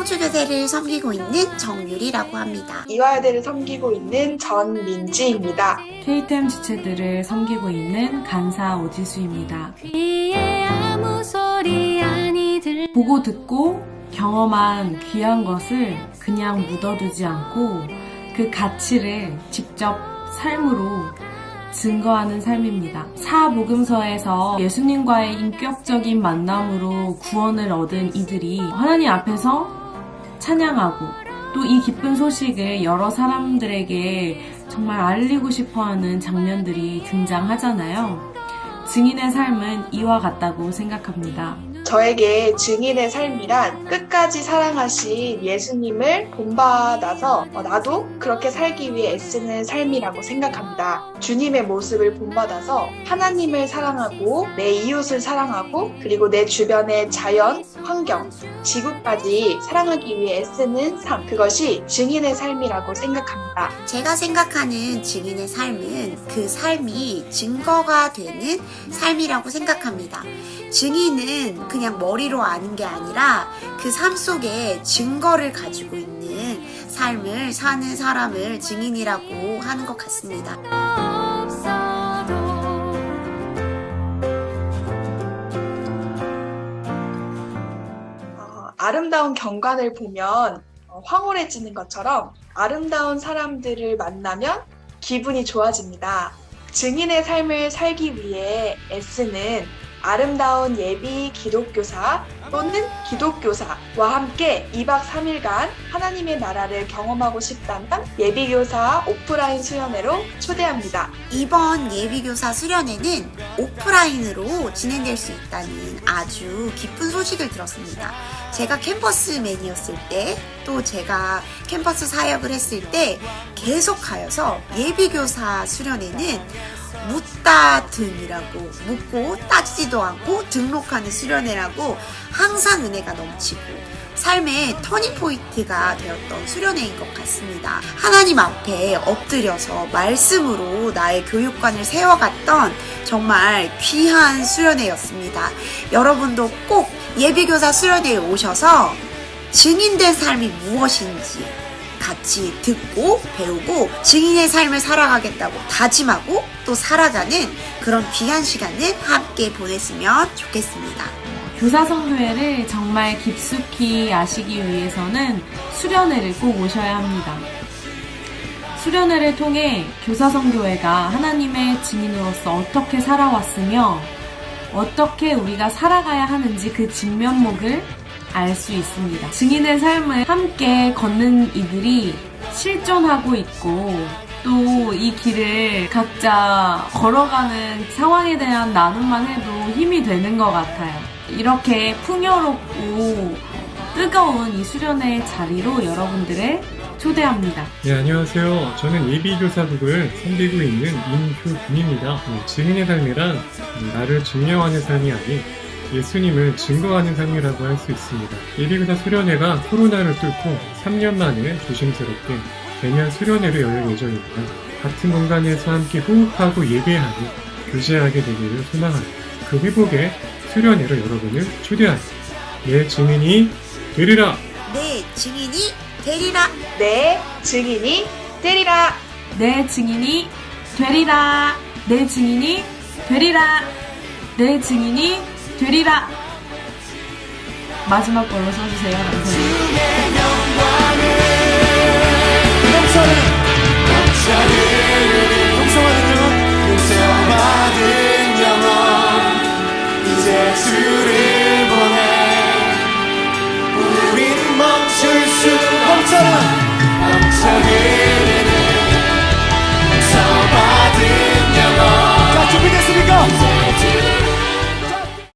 이화여대를 섬기고 있는 정유리라고 합니다. 이화여대를 섬기고 있는 전민지입니다. KTM 지체들을 섬기고 있는 간사 오지수입니다. 귀에 아무 소리 아니 들 보고 듣고 경험한 귀한 것을 그냥 묻어두지 않고 그 가치를 직접 삶으로 증거하는 삶입니다. 사복음서에서 예수님과의 인격적인 만남으로 구원을 얻은 이들이 하나님 앞에서 찬양하고 또 이 기쁜 소식을 여러 사람들에게 정말 알리고 싶어 하는 장면들이 등장하잖아요. 증인의 삶은 이와 같다고 생각합니다. 저에게 증인의 삶이란 끝까지 사랑하신 예수님을 본받아서 어, 나도 그렇게 살기 위해 애쓰는 삶이라고 생각합니다. 주님의 모습을 본받아서 하나님을 사랑하고 내 이웃을 사랑하고 그리고 내 주변의 자연, 환경, 지구까지 사랑하기 위해 애쓰는 삶. 그것이 증인의 삶이라고 생각합니다. 제가 생각하는 증인의 삶은 그 삶이 증거가 되는 삶이라고 생각합니다. 증인은 그냥 머리로 아는 게 아니라 그 삶 속에 증거를 가지고 있는 삶을 사는 사람을 증인이라고 하는 것 같습니다. 어, 아름다운 경관을 보면 어, 황홀해지는 것처럼 아름다운 사람들을 만나면 기분이 좋아집니다. 증인의 삶을 살기 위해 애쓰는 아름다운 예비 기독교사 또는 기독교사와 함께 2박 3일간 하나님의 나라를 경험하고 싶다면 예비교사 오프라인 수련회로 초대합니다. 이번 예비교사 수련회는 오프라인으로 진행될 수 있다는 아주 기쁜 소식을 들었습니다. 제가 캠퍼스맨이었을 때, 또 제가 캠퍼스 사역을 했을 때 계속하여서 예비교사 수련회는 묻다 듬이라고 묻고 따지지도 않고 등록하는 수련회라고 항상 은혜가 넘치고 삶의 터닝포인트가 되었던 수련회인 것 같습니다. 하나님 앞에 엎드려서 말씀으로 나의 교육관을 세워갔던 정말 귀한 수련회였습니다. 여러분도 꼭 예비교사 수련회에 오셔서 증인된 삶이 무엇인지 같이 듣고 배우고 증인의 삶을 살아가겠다고 다짐하고 또 살아가는 그런 귀한 시간을 함께 보냈으면 좋겠습니다. 교사성교회를 정말 깊숙이 아시기 위해서는 수련회를 꼭 오셔야 합니다. 수련회를 통해 교사성교회가 하나님의 증인으로서 어떻게 살아왔으며 어떻게 우리가 살아가야 하는지 그 진면목을 알 수 있습니다. 증인의 삶을 함께 걷는 이들이 실존하고 있고 또 이 길을 각자 걸어가는 상황에 대한 나눔만 해도 힘이 되는 것 같아요. 이렇게 풍요롭고 뜨거운 이 수련회 자리로 여러분들을 초대합니다. 네, 안녕하세요. 저는 예비교사국을 섬기고 있는 임효균입니다. 네, 증인의 삶이란 나를 증명하는 삶이 아닌 예수님을 증거하는 삶이라고 할 수 있습니다. 예비교사 수련회가 코로나를 뚫고 3년 만에 조심스럽게 대면 수련회로 열릴 예정입니다. 같은 공간에서 함께 호흡하고 예배하고 교제하게 되기를 소망합니다. 그 회복의 수련회로 여러분을 초대합니다. 내 증인이 되리라! 내 증인이 되리라. 내 증인이 되리라. 내 증인이 되리라. 내 증인이 되리라. 내 증인이 되리라. 마지막 걸로 써주세요. 감사합니다. 용서받은 영혼 이제 주를 보내 우린 멈출 수 없잖아 멈춰